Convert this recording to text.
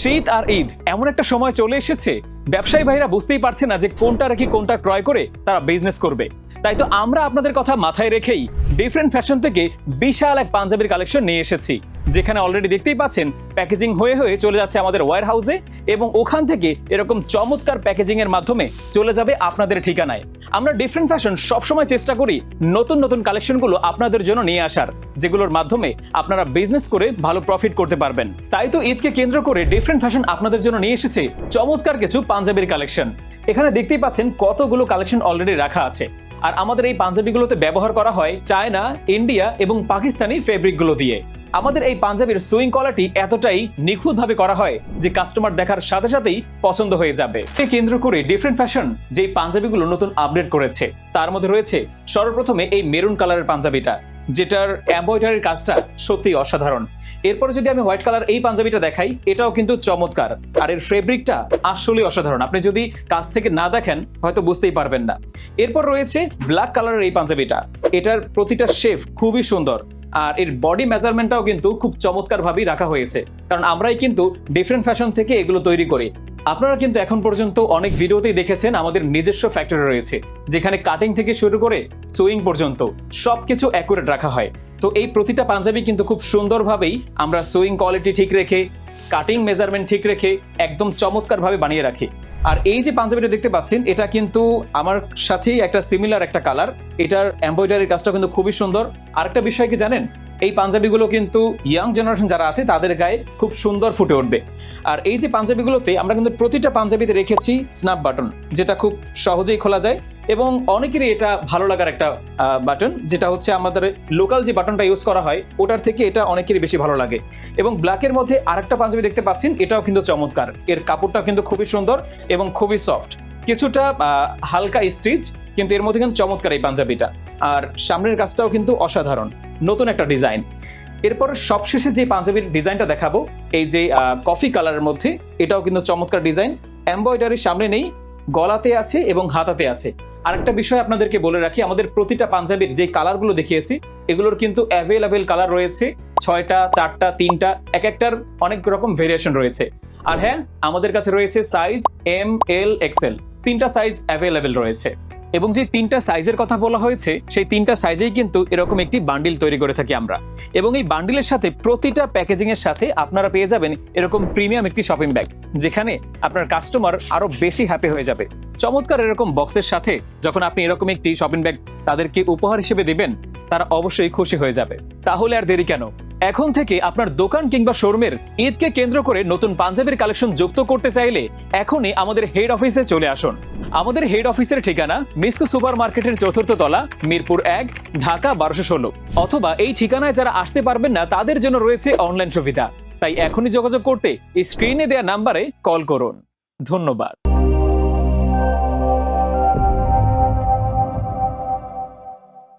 শীত আর ঈদ, এমন একটা সময় চলে এসেছে। ব্যবসায়ী ভাইরা বুঝতেই পারছে না যে কোনটা রেখে, কোনটা ক্রয় করে তারা বিজনেস করবে। তাই তো আমরা আপনাদের কথা মাথায় রেখেই ডিফারেন্ট ফ্যাশন থেকে বিশাল এক পাঞ্জাবির কালেকশন নিয়ে এসেছি। যেখানে অলরেডি দেখতেই পাচ্ছেন প্যাকেজিং হয়ে হয়ে চলে যাচ্ছে আমাদের ওয়্যার হাউসে এবং ওখান থেকে এরকম চমৎকার প্যাকেজিং এর মাধ্যমে চলে যাবে আপনাদের ঠিকানায়। আমরা ডিফারেন্ট ফ্যাশন সবসময় চেষ্টা করি নতুন নতুন কালেকশনগুলো আপনাদের জন্য নিয়ে আসার, যেগুলোর মাধ্যমে আপনারা বিজনেস করে ভালো প্রফিট করতে পারবেন। তাই তো ঈদকে কেন্দ্র করে ডিফারেন্ট ফ্যাশন আপনাদের জন্য নিয়ে এসেছে চমৎকার কিছু পাঞ্জাবির কালেকশন এখানে দেখতেই পাচ্ছেন কতগুলো কালেকশন অলরেডি রাখা আছে। আর আমাদের এই পাঞ্জাবিগুলোতে ব্যবহার করা হয় চায়না, ইন্ডিয়া এবং পাকিস্তানি ফেব্রিকগুলো দিয়ে। আমাদের এই পাঞ্জাবির সুইং কলাটি এতটাই নিখুঁতভাবে করা হয় যে কাস্টমার দেখার সাথে সাথেই পছন্দ হয়ে যাবে। একে কেন্দ্র করে ডিফারেন্ট ফ্যাশন যে পাঞ্জাবিগুলো নতুন আপডেট করেছে, তার মধ্যে রয়েছে সর্বপ্রথমে এই মেরুন কালারের পাঞ্জাবিটা, যেটার এমব্রয়ডারির কাজটা সত্যি অসাধারণ। এরপরে যদি আমি হোয়াইট কালার এই পাঞ্জাবিটা দেখাই, এটাও কিন্তু চমৎকার। আর এর ফেব্রিকটা আসলে অসাধারণ। আপনি যদি কাছ থেকে না দেখেন, হয়তো বুঝতেই পারবেন না। এরপর রয়েছে ব্ল্যাক কালারের এই পাঞ্জাবিটা। এটার প্রতিটা শেফ খুবই সুন্দর। আর এর বডি মেজারমেন্টটাও কিন্তু খুব চমৎকার ভাবেই রাখা হয়েছে। কারণ আমরাই কিন্তু ডিফারেন্ট ফ্যাশন থেকে এগুলো তৈরি করি। আপনারা কিন্তু এখন পর্যন্ত অনেক ভিডিওতেই দেখেছেন আমাদের নিজস্ব ফ্যাক্টরি রয়েছে, যেখানে কাটিং থেকে শুরু করে সুইং পর্যন্ত সবকিছু অ্যাকুরেট রাখা হয়। তো এই প্রতিটা পাঞ্জাবি কিন্তু খুব সুন্দরভাবেই আমরা সুইং কোয়ালিটি ঠিক রেখে কাটিং মেজারমেন্ট ঠিক রেখে একদম চমৎকারভাবে বানিয়ে রাখি। আর এই যে পাঞ্জাবিটা দেখতে পাচ্ছেন, এটা কিন্তু আমার সাথেই একটা সিমিলার একটা কালার এটার এম্ব্রয়ডারির কাজটা কিন্তু খুবই সুন্দর। আরেকটা বিষয় কি জানেন? এই পাঞ্জাবিগুলো কিন্তু ইয়াং জেনারেশন যারা আছে, তাদের গায়ে খুব সুন্দর ফুটে উঠবে। আর এই যে পাঞ্জাবিগুলোতে আমরা কিন্তু প্রতিটা পাঞ্জাবিতে রেখেছি স্ন্যাপ বাটন যেটা খুব সহজেই খোলা যায় এবং অনেকেরই এটা ভালো লাগার একটা বাটন যেটা হচ্ছে আমাদের লোকাল যে বাটনটা ইউজ করা হয়, ওটার থেকে এটা অনেকেরই বেশি ভালো লাগে। এবং ব্ল্যাকের মধ্যে আরেকটা পাঞ্জাবি দেখতে পাচ্ছেন, এটাও কিন্তু চমৎকার। এর কাপড়টাও কিন্তু খুবই সুন্দর এবং খুবই সফট কিছুটা হালকা স্টিচ কিন্তু এর মধ্যে কিন্তু চমৎকার এই পাঞ্জাবিটা। আর সামনের কাজটাও কিন্তু অসাধারণ, নতুন একটা ডিজাইন। এরপর সবশেষে যে পাঞ্জাবির ডিজাইনটা দেখাবো, এই যে কফি কালারের মধ্যে, এটাও কিন্তু চমৎকার ডিজাইন। এমব্রয়ডারি সামনে নেই, গলাতে আছে এবং হাতাতে আছে। আরেকটা বিষয় আপনাদেরকে বলে রাখি, আমাদের প্রতিটা পাঞ্জাবির যে কালারগুলো দেখিয়েছি, এগুলোর কিন্তু অ্যাভেলেবেল কালার রয়েছে, ছয়টা, চারটা, তিনটা এক একটার অনেক রকম ভেরিয়েশন রয়েছে। আর হ্যাঁ আমাদের কাছে রয়েছে সাইজ এম এল এক্সেল তিনটা সাইজ অ্যাভেলেবেল রয়েছে। এবং যে তিনটা সাইজের কথা বলা হয়েছে, সেই তিনটা সাইজেই কিন্তু এরকম একটি বান্ডিল তৈরি করে থাকি আমরা। এবং এই বান্ডিলের সাথে প্রতিটা প্যাকেজিং এর সাথে আপনারা পেয়ে যাবেন এরকম প্রিমিয়াম একটি শপিং ব্যাগ যেখানে আপনার কাস্টমার আরও বেশি হ্যাপি হয়ে যাবে। চমৎকার এরকম বক্সের সাথে যখন আপনি এরকম একটি শপিং ব্যাগ তাদেরকে উপহার হিসেবে দিবেন, তারা অবশ্যই খুশি হয়ে যাবে। তাহলে আর দেরি কেন? এখন থেকে আপনার দোকান কিংবা শোরুমের ঈদকে কেন্দ্র করে নতুন পাঞ্জাবির কালেকশন যুক্ত করতে চাইলে এখনই আমাদের হেড অফিসে চলে আসুন। আমাদের হেড অফিসের ঠিকানা মিসকো সুপার মার্কেটের চতুর্থ তলা, মিরপুর এক, ঢাকা বারোশো ষোলো। অথবা এই ঠিকানায় যারা আসতে পারবেন না, তাদের জন্য রয়েছে অনলাইন সুবিধা। তাই এখনই যোগাযোগ করতে স্ক্রিনে দেয়া নাম্বারে কল করুন। ধন্যবাদ।